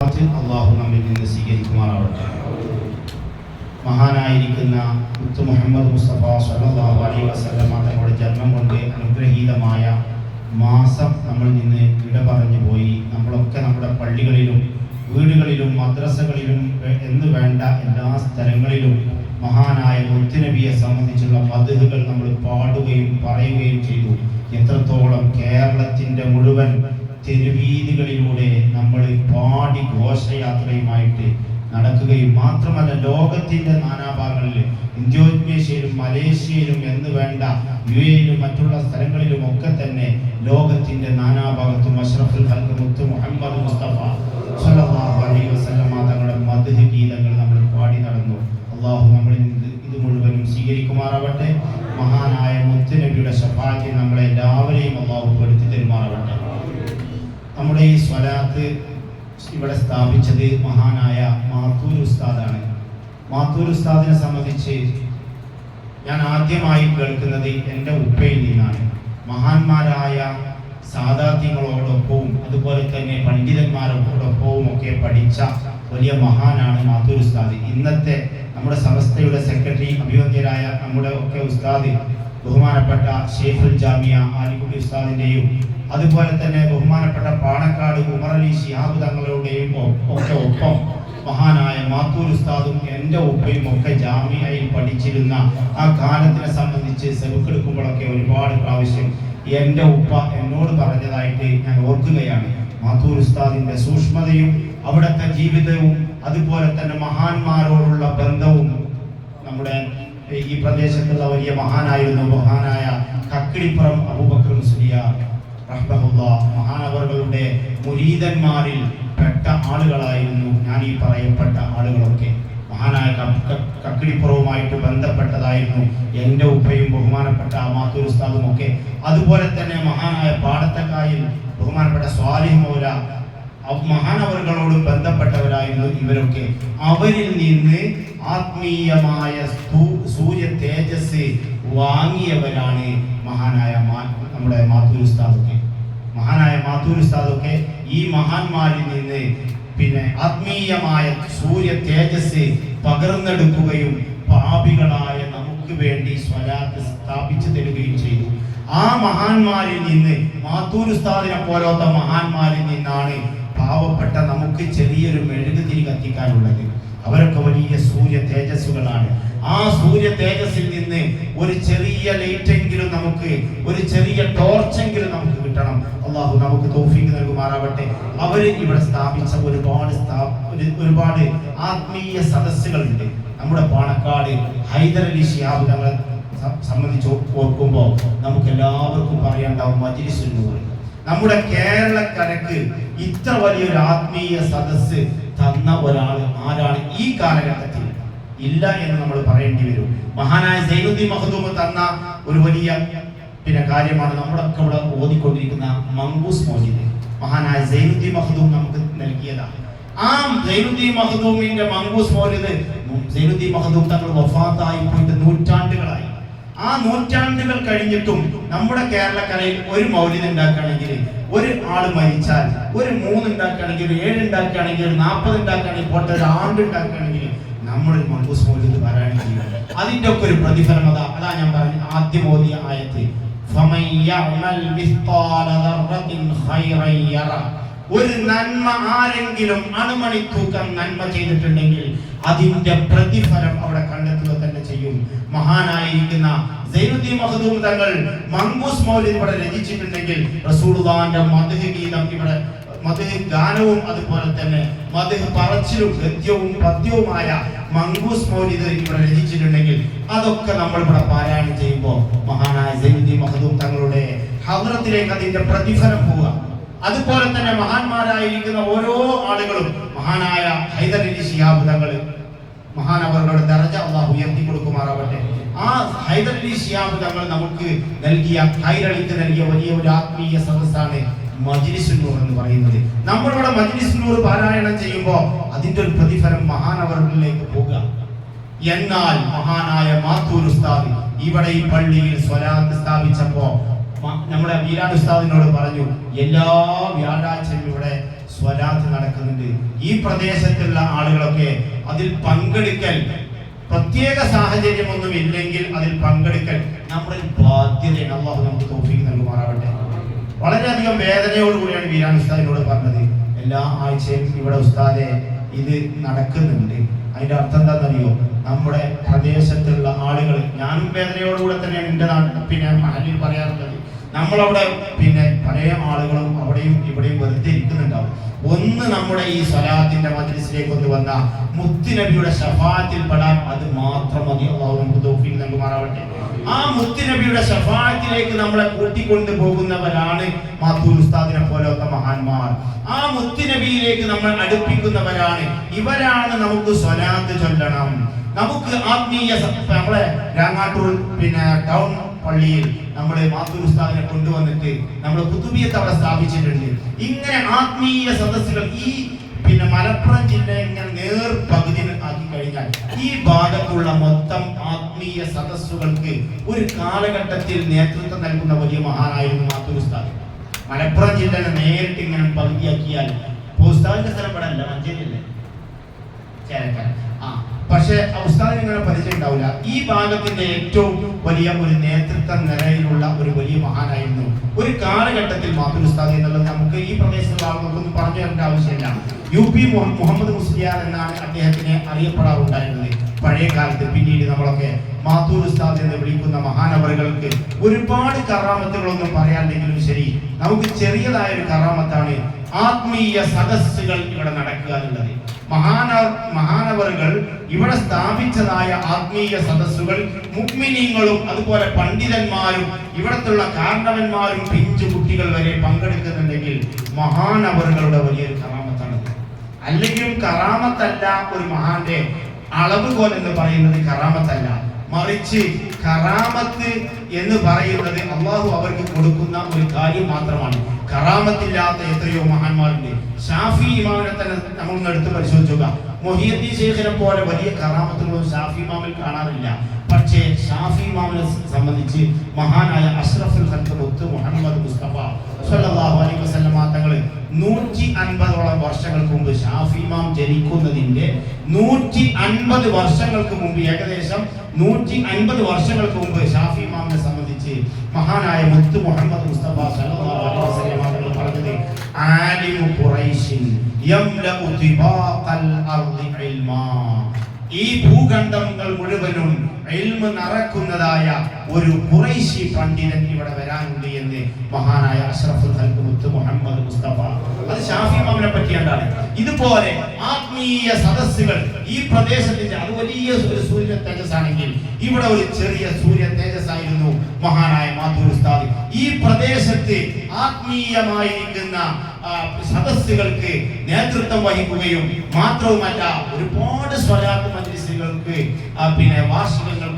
അള്ളാഹു നമ്മിൽ നിന്ന് സ്വീകരിക്കുമാറാവട്ടെ. മഹാനായിരിക്കുന്ന മുത്ത് മുഹമ്മദ് മുസ്തഫ സല്ലല്ലാഹു അലൈഹി വസല്ലമ തങ്ങളുടെ ജന്മം കൊണ്ട് അനുഗ്രഹീതമായ മാസം നമ്മളിൽ നിന്ന് വിട പറഞ്ഞു പോയി. നമ്മളൊക്കെ നമ്മുടെ പള്ളികളിലും വീടുകളിലും മദ്രസകളിലും എന്ന് വേണ്ട എല്ലാ സ്ഥലങ്ങളിലും മഹാനായ മുത്തുനബിയെ സംബന്ധിച്ചുള്ള മധുഹുകൾ നമ്മൾ പാടുകയും പറയുകയും ചെയ്തു. എത്രത്തോളം കേരളത്തിന്റെ മുഴുവൻ തെരുവീതികളിലൂടെ നമ്മൾ പാടി ഘോഷയാത്രയുമായിട്ട് നടക്കുകയും മാത്രമല്ല ലോകത്തിന്റെ നാനാഭാഗങ്ങളിൽ ഇന്തോനേഷ്യയിലും മലേഷ്യയിലും എന്ന് വേണ്ട യു എയിലും മറ്റുള്ള സ്ഥലങ്ങളിലും ഒക്കെ തന്നെ ലോകത്തിന്റെ നാനാഭാഗത്തും അഷ്റഫുൽ ഹൽക്ക് മുത്ത് മുഹമ്മദ് മുസ്തഫ സല്ലല്ലാഹു അലൈഹി തങ്ങളുടെ മദ്ഹ് ഗീതങ്ങൾ നമ്മൾ പാടി നടന്നു. അള്ളാഹു നമ്മൾ ഇത് മുഴുവനും സ്വീകരിക്കുമാറാവട്ടെ. മഹാനായ മുത്തുനബിയുടെ ശഫാറ്റി നമ്മളെ എല്ലാവരെയും അള്ളാഹു നമ്മുടെ ഈ സ്വലാത്ത് ഇവിടെ സ്ഥാപിച്ചത് മഹാനായ മാത്തൂർ ഉസ്താദാണ്. മാത്തൂർ ഉസ്താദിനെ സംബന്ധിച്ച് ഞാൻ ആദ്യമായി കേൾക്കുന്നത് എന്റെ ഉപ്പയിൽ നിന്നാണ്. മഹാന്മാരായ സാധാർത്ഥ്യങ്ങളോടൊപ്പവും അതുപോലെ തന്നെ പണ്ഡിതന്മാരോടൊപ്പവും ഒക്കെ പഠിച്ച വലിയ മഹാനാണ് മാത്തൂർ ഉസ്താദ്. ഇന്നത്തെ നമ്മുടെ സമസ്തയുടെ സെക്രട്ടറി അഭിവന്ദ്യരായ നമ്മുടെ ഒക്കെ ഉസ്താദ് ബഹുമാനപ്പെട്ട ഷെയ്ഖുൽ ജാമിയ ആലിക്കുട്ടി ഉസ്താദിന്റെയും അതുപോലെ തന്നെ ബഹുമാനപ്പെട്ട പാണക്കാട് ഉമറലി ശിഹാബ് തങ്ങളുടെയും ഒക്കെ ഒപ്പം മഹാനായ മാത്തൂർ ഉസ്താദും എന്റെ ഉപ്പയും ഒക്കെ ജാമ്യയിൽ പഠിച്ചിരുന്ന ആ കാലത്തിനെ സംബന്ധിച്ച് സെബുക്കെടുക്കുമ്പോഴൊക്കെ ഒരുപാട് പ്രാവശ്യം എന്റെ ഉപ്പ എന്നോട് പറഞ്ഞതായിട്ട് ഞാൻ ഓർക്കുകയാണ്. മാത്തൂർ ഉസ്താദിന്റെ സൂക്ഷ്മതയും അവിടുത്തെ ജീവിതവും അതുപോലെ തന്നെ മഹാന്മാരോടുള്ള ബന്ധവും നമ്മുടെ ഈ പ്രദേശത്തുള്ള വലിയ മഹാനായിരുന്നു മഹാനായ കക്കിളിപ്പുറം അബൂബക്കർ മുസ്ലിയാർ മഹാനവറുകളുടെ മുരീതന്മാരിൽ പെട്ട ആളുകളായിരുന്നു ഞാൻ ഈ പറയപ്പെട്ട ആളുകളൊക്കെ. മഹാനായ കക്കിളിപ്പുറവുമായിട്ട് ബന്ധപ്പെട്ടതായിരുന്നു എന്റെ ഉപ്പയും ബഹുമാനപ്പെട്ട മാത്തൂർ ഉസ്താദും ഒക്കെ അതുപോലെ തന്നെ മഹാനായ പാടത്തക്കായിൽ ബഹുമാനപ്പെട്ട സ്വാലിഹ് മൗല മഹാനവറുകളോടും ബന്ധപ്പെട്ടവരായിരുന്നു ഇവരൊക്കെ. അവരിൽ നിന്ന് ആത്മീയമായ സൂര്യ തേജസ് വാങ്ങിയവരാണ് മഹാനായ നമ്മുടെ മാത്തൂർ മഹാനായ മാത്തൂർ ഈ മഹാന്മാരിൽ നിന്ന് പിന്നെ ആത്മീയമായ സൂര്യ തേജസ് പകർന്നെടുക്കുകയും പാപികളായ നമുക്ക് വേണ്ടി സ്വലാത്ത് സ്ഥാപിച്ചു തരികയും ചെയ്തു. ആ മഹാന്മാരിൽ നിന്ന് മാത്തൂർ ഉസ്താദിനെ പോലത്തെ മഹാന്മാരിൽ നിന്നാണ് നമുക്ക് ചെറിയൊരു മെഴുകുതിരി കത്തിക്കാനുള്ളത്. അവരൊക്കെ വലിയ സൂര്യ തേജസ്സുകളാണ്. ആ സൂര്യ തേജസ്സിൽ നിന്ന് ഒരു ചെറിയ ലൈറ്റെങ്കിലും നമുക്ക് ഒരു ചെറിയ ടോർച്ചെങ്കിലും നമുക്ക് കിട്ടണം. അള്ളാഹു നമുക്ക് തോഫിക്ക് നൽകുമാറാവട്ടെ. അവർ ഇവിടെ സ്ഥാപിച്ച ഒരുപാട് ഒരുപാട് ആത്മീയ സദസ്സുകളുണ്ട്. നമ്മുടെ പാണക്കാട് ഹൈദരലി ഷിയാബ് തങ്ങളെ സംബന്ധിച്ച് ഓർക്കുമ്പോൾ നമുക്ക് എല്ലാവർക്കും പറയാണ്ടാവും മജിലിസുന്നൂർ നമ്മുടെ കേരളക്കരക്ക് ഇത്ര വലിയൊരു ആത്മീയ സദസ്സ് തന്ന ഒരാൾ ആരാണ് ഈ കാലഘട്ടത്തിൽ? ഇല്ല എന്ന് നമ്മൾ പറയേണ്ടി വരും. മഹാനായ സൈനുദ്ദീൻ മഹദൂമ് തന്ന ഒരു വലിയ പിന്നെ കാര്യമാണ് നമ്മളൊക്കെ ഇവിടെ ഓതിക്കൊണ്ടിരിക്കുന്ന മങ്കൂസ് മോജിദ്. മഹാനായ സൈനുദ്ദീൻ മഹദൂം നമുക്ക് നൽകിയതാണ്. ആ സൈനുദ്ദീൻ മഹദൂമിന്റെ മങ്കൂസ് മോജിദ് സൈനുദ്ദീൻ മഹദൂം തങ്ങൾ വഫാത്തായി പോയിട്ട് നൂറ്റാണ്ടുകളായി. ആ നൂറ്റാണ്ടുകൾ കഴിഞ്ഞിട്ടും നമ്മുടെ കേരളക്കരയിൽ ഒരു മൗലിക ഉണ്ടാക്കുകയാണെങ്കിൽ ഒരു ആൾ മരിച്ചാൽ ഒരു മൂന്ന് ഉണ്ടാക്കുകയാണെങ്കിൽ ഒരു ഏഴ് ഉണ്ടാക്കുകയാണെങ്കിൽ ഒരു നാൽപ്പത് ഉണ്ടാക്കുകയാണെങ്കിൽ പോട്ടെ ഒരു ആണ്ട് ഉണ്ടാക്കുകയാണെങ്കിൽ നമ്മൾ മൻകൂസ് മൗലിദ് പറയുകയാണെങ്കിൽ ചെയ്യും അതിന്റെ ഒക്കെ ഒരു പ്രതിഫലം അതാ അതാ ഞാൻ പറഞ്ഞു ആദ്യ മോദിയ ആയത്തിൽ ഒരു നന്മ ആരെങ്കിലും അണുമണിത്തൂക്കം നന്മ ചെയ്തിട്ടുണ്ടെങ്കിൽ അതിന്റെ പ്രതിഫലം അവിടെ കണ്ടെത്തുക മഹാനായിരിക്കുന്ന സൈനുദ്ദീൻ മഹദൂം തങ്ങൾ മങ്കൂസ് മൗലിദ് ഇവിടെ രചിച്ചിട്ടുണ്ടെങ്കിൽ റസൂലുള്ളാഹിന്റെ മദ്ഹ് ഗീതം ഇവിടെ മധുഹ ഗാനവും അതുപോലെ തന്നെ മധുഹ പറച്ചിലും ഗദ്യവും പദ്യവുമായ മങ്കൂസ് മൗലിദ് ഇവിടെ രചിച്ചിട്ടുണ്ടെങ്കിൽ അതൊക്കെ നമ്മൾ ഇവിടെ പാരായണം ചെയ്യുമ്പോൾ മഹാനായ സൈനുദ്ദീൻ മഹദൂം തങ്ങളുടെ ഹൗറത്തിലേക്ക് അതിന്റെ പ്രതിഫലം പോവുക. അതുപോലെ തന്നെ മഹാന്മാരായിരിക്കുന്ന ഓരോ ആളുകളും മഹാനായ ഹൈദരലി ശിഹാബ് തങ്ങൾ മഹാനവറുടെ ദർജ അള്ളാഹു ഉയർത്തി കൊടുക്കുമാറാവട്ടെ. ആ ഹൈദരലി ഷിയാബ് തങ്ങൾ നമുക്ക് നൽകിയ ഹൈരളിക്ക് നൽകിയ വലിയ ഒരു ആത്മീയ സദസ്സാണ് മജ്ലിസുന്നൂർ എന്ന് പറയുന്നത്. നമ്മളിവിടെ മജ്ലിസുന്നൂർ പാരായണം ചെയ്യുമ്പോൾ അതിന്റെ ഒരു പ്രതിഫലം മഹാനവറുകളിലേക്ക് പോകുക എന്നാൽ മഹാനായ മാത്തൂർ ഉസ്താദ് ഇവിടെ ഈ പള്ളിയിൽ സ്വലാത്ത് സ്ഥാപിച്ചപ്പോ നമ്മുടെ വീരാട് ഉസ്താദിനോട് പറഞ്ഞു എല്ലാ വ്യാഴാഴ്ചയും ഇവിടെ സ്വലാത്ത് നടക്കുന്നുണ്ട്. ഈ പ്രദേശത്തുള്ള ആളുകളൊക്കെ അതിൽ പങ്കെടുക്കൽ പ്രത്യേക സാഹചര്യമൊന്നും ഇല്ലെങ്കിൽ അതിൽ പങ്കെടുക്കൽ നമ്മുടെ ബാധ്യതയാണ്. അള്ളാഹു നമുക്ക് തോഫിക്ക് നൽകുമാറാവട്ടെ. വളരെയധികം വേദനയോടുകൂടിയാണ് വീരാൻ ഉസ്താദിനോട് പറഞ്ഞത്. എല്ലാ ആഴ്ചയും ഇവിടെ ഉസ്താദെ ഇത് നടക്കുന്നുണ്ട്. അതിന്റെ അർത്ഥം എന്താണെന്നറിയോ? നമ്മുടെ പ്രദേശത്തുള്ള ആളുകൾ ഞാനും വേദനയോടുകൂടെ തന്നെയാണ് എന്റെ നാട്ടിൽ പിന്നെ മഹലിൽ പറയാറുള്ളത്. നമ്മളവിടെ പിന്നെ പഴയ ആളുകളും ഒന്ന് നമ്മുടെ ഈ സ്വലാത്തിന്റെ മജ്ലിസിലേക്ക് ഒന്ന് വന്ന മുത്തുനബിയുടെ ഷഫാത്തിൽ പെടാൻ അത് മാത്രം മതി. അള്ളാഹു നമുക്ക് തോഫീക്ക് നൽകുമാറാവട്ടെ. ആ മുത്തുനബിയുടെ ഷഫാത്തിലേക്ക് നമ്മളെ കൂട്ടിക്കൊണ്ടു പോകുന്നവരാണ് മാത്തൂർ ഉസ്താദിനെ പോലത്തെ മഹാന്മാർ. ആ മുത്തുനബിയിലേക്ക് നമ്മൾ അടുപ്പിക്കുന്നവരാണ്. ഇവരാണ് നമുക്ക് സ്വലാത്ത് ചൊല്ലണം. നമുക്ക് ആത്മീയ നമ്മളെ രാങ്ങാട്ടൂർ പിന്നെ ടൗൺ പള്ളിയിൽ നമ്മുടെ ഉസ്താദിനെ കൊണ്ടുവന്നിട്ട് നമ്മുടെ കുത്തുബിയത്ത് അവിടെ സ്ഥാപിച്ചിട്ടുണ്ട്. ഇങ്ങനെ ആത്മീയ സദസ്സുകൾ ഈ പിന്നെ മലപ്പുറം ജില്ല ഇങ്ങനെ നേർ പകുതി ആക്കി കഴിഞ്ഞാൽ ഈ ഭാഗത്തുള്ള മൊത്തം ആത്മീയ സദസ്സുകൾക്ക് ഒരു കാലഘട്ടത്തിൽ നേതൃത്വം നൽകുന്ന വലിയ മഹാനായിരുന്നു ഉസ്താദ് മലപ്പുറം ജില്ലനെ നേരിട്ട് ഇങ്ങനെ പകുതിയാക്കിയാൽ ഉസ്താദിന്റെ സ്ഥലം ഇവിടെ അല്ല മഞ്ചേരിയല്ലേ? ചേരക്കാരൻ. ആ പക്ഷെ ആ നിങ്ങളെ ഇങ്ങനെ പരിചയം ഉണ്ടാവില്ല. ഈ ഭാഗത്തിന്റെ ഏറ്റവും വലിയ ഒരു നേതൃത്വ നിലയിലുള്ള ഒരു വലിയ മഹാനായിരുന്നു. ഒരു കാലഘട്ടത്തിൽ മാത്തൂർ ഉസ്താദ് എന്നുള്ളത് നമുക്ക് ഈ പ്രദേശത്തുള്ള ആളുകൾക്കൊന്നും പറഞ്ഞു തരേണ്ട ആവശ്യമില്ല. യു പി മുഹമ്മദ് മുസ്ലിയാർ എന്നാണ് അദ്ദേഹത്തിനെ അറിയപ്പെടാറുണ്ടായിരുന്നത്. പഴയ കാലത്ത് പിന്നീട് നമ്മളൊക്കെ മാത്തൂർ ഉസ്താദ് എന്ന് വിളിക്കുന്ന മഹാനവറുകൾക്ക് ഒരുപാട് കറാമത്തുകളൊന്നും പറയാണ്ടെങ്കിലും ശരി നമുക്ക് ചെറിയതായ ഒരു കറാമത്താണ് ആത്മീയ സദസ്സുകൾ ഇവിടെ നടക്കുക എന്നുള്ളത്. മഹാന മഹാനവറുകൾ ഇവിടെ സ്ഥാപിച്ചതായ ആത്മീയ സദസ്സുകൾ മുക്മിനീങ്ങളും അതുപോലെ പണ്ഡിതന്മാരും ഇവിടത്തുള്ള കാരണവന്മാരും പിഞ്ചു കുട്ടികൾ വരെ പങ്കെടുക്കുന്നുണ്ടെങ്കിൽ മഹാനവറുകളുടെ വലിയൊരു കറാമത്താണ് അല്ലെങ്കിലും കറാമത്തല്ല ഒരു മഹാന്റെ അളവുകോൽ എന്ന് പറയുന്നത് കറാമത്തല്ല. മറിച്ച് കറാമത്ത് എന്ന് പറയുന്നത് അള്ളാഹു അവർക്ക് കൊടുക്കുന്ന ഒരു കാര്യം മാത്രമാണ്. കറാമത്തില്ലാത്ത എത്രയോ മഹാന്മാരുണ്ട്. ഷാഫി ഇമാമിനെ തന്നെ നമ്മളൊന്ന് എടുത്ത് പരിശോധിച്ചുക മൊഹിയദ്ദീൻ ശേഖരം പോലെ വലിയ കറാമത്തുകളും ഷാഫി ഇമാമിൽ കാണാറില്ല. പക്ഷേ ഷാഫി ഇമാമിനെ സംബന്ധിച്ച് മഹാനായ അഷ്റഫുൽ ഖൽഖ് മുഹമ്മദ് മുസ്തഫ സല്ലല്ലാഹു അലൈഹി തങ്ങൾ നൂറ്റി അൻപതോളം വർഷങ്ങൾക്ക് മുമ്പ് ഷാഫി ഇമാം ജനിക്കുന്നതിന്റെ നൂറ്റി അൻപത് വർഷങ്ങൾക്ക് മുമ്പ് ഏകദേശം നൂറ്റി അൻപത് വർഷങ്ങൾക്ക് മുമ്പ് ഷാഫി ഇമാമിനെ സംബന്ധിച്ച് മഹാനായ മുത്ത് മുഹമ്മദ് മുസ്തഫ സല്ലല്ലാഹു അലൈഹി പറഞ്ഞത് ആലിമു ഖുറൈശിൻ യംലഉ ദിബാഖൽ അർളി ഇൽമാ. ഈ ഭൂഖണ്ഡങ്ങൾ മുഴുവനും ഇൽമ നിറക്കുന്നതായ ഒരു ഖുറൈശി പണ്ഡിതൻ ഇവിടെ വരാനുണ്ട് എന്ന് മഹാനായ അഷ്റഫുൽ മുത്ത് മുഹമ്മദ് മുസ്തഫ. അത് ഷാഫി ഇമാമിനെ പറ്റിയാണ് ഇതുപോലെ ആത്മീയ സദസ്സുകൾ ഈ പ്രദേശത്തിന്റെ അത് വലിയ ഒരു സൂര്യ തേജസ്സാണെങ്കിൽ ഇവിടെ ഒരു ചെറിയ സൂര്യ തേജസ് ആയിരുന്നു മഹാനായ മാധൂർ ഉസ്താദ്. ഈ പ്രദേശത്ത് ആത്മീയമായിരിക്കുന്ന സദസ്സുകൾക്ക് നേതൃത്വം വഹിക്കുകയും മാത്രവുമല്ല ഒരുപാട് സ്വലാത്ത് മജ്ലിസുകൾക്ക് പിന്നെ പിന്നെ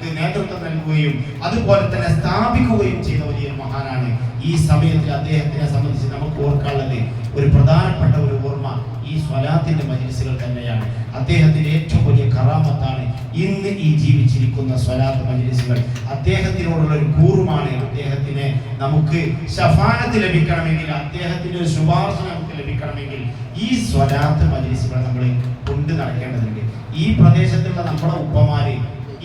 വാർഷികങ്ങൾക്ക് നേതൃത്വം നൽകുകയും അതുപോലെ തന്നെ സ്ഥാപിക്കുകയും ചെയ്ത വലിയ മഹാനാണ് ഈ സമയത്തിൽ അദ്ദേഹത്തിനെ സംബന്ധിച്ച് നമുക്ക് ഓർക്കാനുള്ളത് ഒരു പ്രധാനപ്പെട്ട ഒരു ഓർമ്മ ഈ സ്വലാത്തിന്റെ മജ്ലിസുകൾ തന്നെയാണ്. അദ്ദേഹത്തിന്റെ ഏറ്റവും വലിയ കറാമത്താണ് ഇന്ന് ഈ ജീവിച്ചിരിക്കുന്ന സ്വലാത്ത് മജ്ലിസുകൾ. അദ്ദേഹത്തിനോടുള്ള ഒരു കൂറുമാണ് അദ്ദേഹത്തിനെ നമുക്ക് ഷഫാനത്ത് ലഭിക്കണമെങ്കിൽ അദ്ദേഹത്തിന്റെ ഒരു ശുപാർശ നമുക്ക് ലഭിക്കണമെങ്കിൽ ഈ സ്വലാത്ത് മജ്ലിസുകൾ നമ്മൾ കൊണ്ടു നടക്കേണ്ടതുണ്ട്. ഈ പ്രദേശത്തുള്ള നമ്മുടെ ഉപ്പമാര്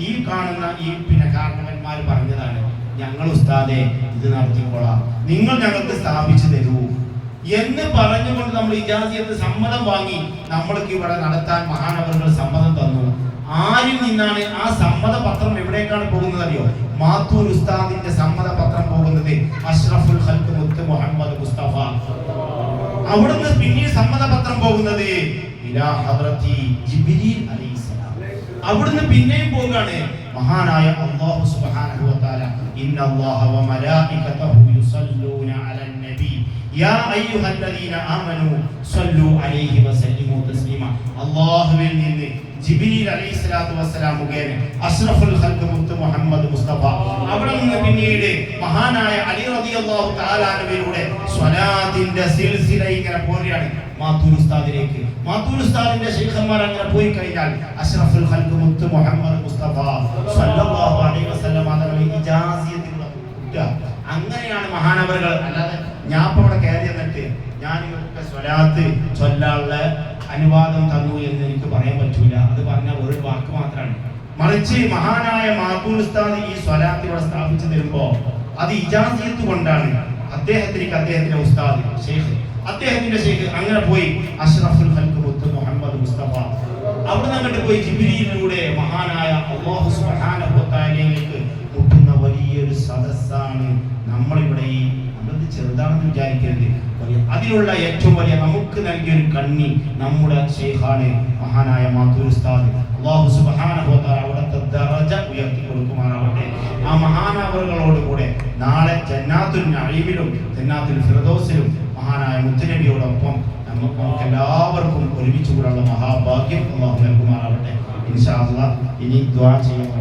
ഈ കാണുന്ന ഈ പിന്നെ കാരണവന്മാർ പറഞ്ഞതാണ് ഞങ്ങൾ ഉസ്താദെ ഇത് നടത്തിക്കോളാം. നിങ്ങൾ ഞങ്ങൾക്ക് സ്ഥാപിച്ചു തരൂ. എന്ന് പറഞ്ഞുകൊണ്ട് നമ്മൾ ഇജാസിയത്ത് സമ്മതം വാങ്ങി നമ്മൾക്ക് ഇവിടെ നടത്താൻ മഹാനവറുകൾ സമ്മതം തന്നു. ആരിൽ നിന്നാണ് ആ സമ്മത പത്രം എവിടേക്കാണ് പോകുന്നത് അറിയോ? മാത്തൂർ ഉസ്താദിന്റെ സമ്മത പത്രം പോകുന്നത് അഷ്റഫുൽ ഹൽക്ക് മുത്ത് മുഹമ്മദ് മുസ്തഫ. അവിടുന്ന് പിന്നീട് സമ്മത പത്രം പോകുന്നത് ഇലാ ഹദ്രത്തി ജിബ്രീൽ അലൈഹിസ്സലാം അവിടുന്ന് പിന്നെയും പോവുകയാണ്. മഹാനായ അല്ലാഹു സുബ്ഹാനഹു വ തആല ഇന്ന വ മലായികതഹു യുസല്ലൂന അലൻ നബി. യാ അയ്യുഹല്ലദീന ആമനു സല്ലു അലൈഹി വസല്ലിമു തസ്ലീമ. അല്ലാഹുവിൽ നിന്ന് ജിബ്രീൽ അലൈഹിസ്സലാത്തു വസ്സലാം മുഖേന അഷ്റഫുൽ ഖൽഖ് മുത്ത് മുഹമ്മദ് മുസ്തഫ. അവിടെ നിന്ന് പിന്നീട് മഹാനായ അലി റളിയല്ലാഹു തആല അൻഹുവിലൂടെ സ്വലാത്തിന്റെ സിൽസില ഇങ്ങനെ പോരുകയാണ്. മാത്തൂർ ഉസ്താദിലേക്ക്. മാത്തൂർ ഉസ്താദിന്റെ ശൈഖന്മാർ അങ്ങനെ പോയി കഴിഞ്ഞാൽ അഷ്റഫുൽ ഖൽഖ് മുത്ത് മുഹമ്മദ് മുസ്തഫ സല്ലല്ലാഹു അലൈഹി വസല്ലം അതവരെ ഇജാസിയത്തിലുള്ള അങ്ങനെയാണ് മഹാനവറുകൾ. അല്ലാതെ ഞാൻ ഇപ്പൊ ഇവിടെ കയറി എന്നിട്ട് ഞാൻ ഇവർക്ക് സ്വലാത്ത് ചൊല്ലാനുള്ള അനുവാദം തന്നു എന്ന് എനിക്ക് പറയാൻ പറ്റൂല. അത് പറഞ്ഞ ഒരു വാക്ക് മാത്രമാണ്. മറിച്ച് മഹാനായ മാത്തൂർ ഉസ്താദ് ഈ സ്വലാത്ത് ഇവിടെ സ്ഥാപിച്ചു തരുമ്പോ അത് ഇജാസിയത്ത് കൊണ്ടാണ് അദ്ദേഹത്തിലേക്ക് അദ്ദേഹത്തിന്റെ ഉസ്താദ് ഷെയ്ഖ് അദ്ദേഹത്തിന്റെ ഷെയ്ഖ് അങ്ങനെ പോയി അഷ്റഫുൽ ഹൽക്ക് മുത്ത് മുഹമ്മദ് മുസ്തഫ. അവിടെ അങ്ങോട്ട് പോയി ജിബിരിയിലൂടെ മഹാനായ വ തആലയിലേക്ക് മുട്ടുന്ന വലിയൊരു സദസ്സാണ് നമ്മളിവിടെ ഈ നമ്മളത് ചെറുതാണെന്ന് വിചാരിക്കരുത്. വലിയ അതിനുള്ള ഏറ്റവും വലിയ നമുക്ക് നൽകിയ ഒരു കണ്ണി നമ്മുടെ ഷെയ്ഖാണ് മഹാനായ മാത്തൂർ ഉസ്താദ്. അല്ലാഹു സുബ്ഹാനഹു തആല അവിടുത്തെ ദറജ ഉയർത്തി കൊടുക്കുമാറാവട്ടെ. ആ മഹാനവറുകളോട് കൂടെ നാളെ ജന്നാത്തുൽ നഈമിലും ജന്നാത്തുൽ ഫിർദൗസിലും മഹാനായ മുത്തനബിയോടൊപ്പം നമുക്ക് എല്ലാവർക്കും ഒരുമിച്ച് കൂടാനുള്ള മഹാഭാഗ്യം അള്ളാഹു നൽകുമാറാവട്ടെ. ഇൻഷാ അള്ളാഹ് ഇനി ദ്വാ വേണ്ടി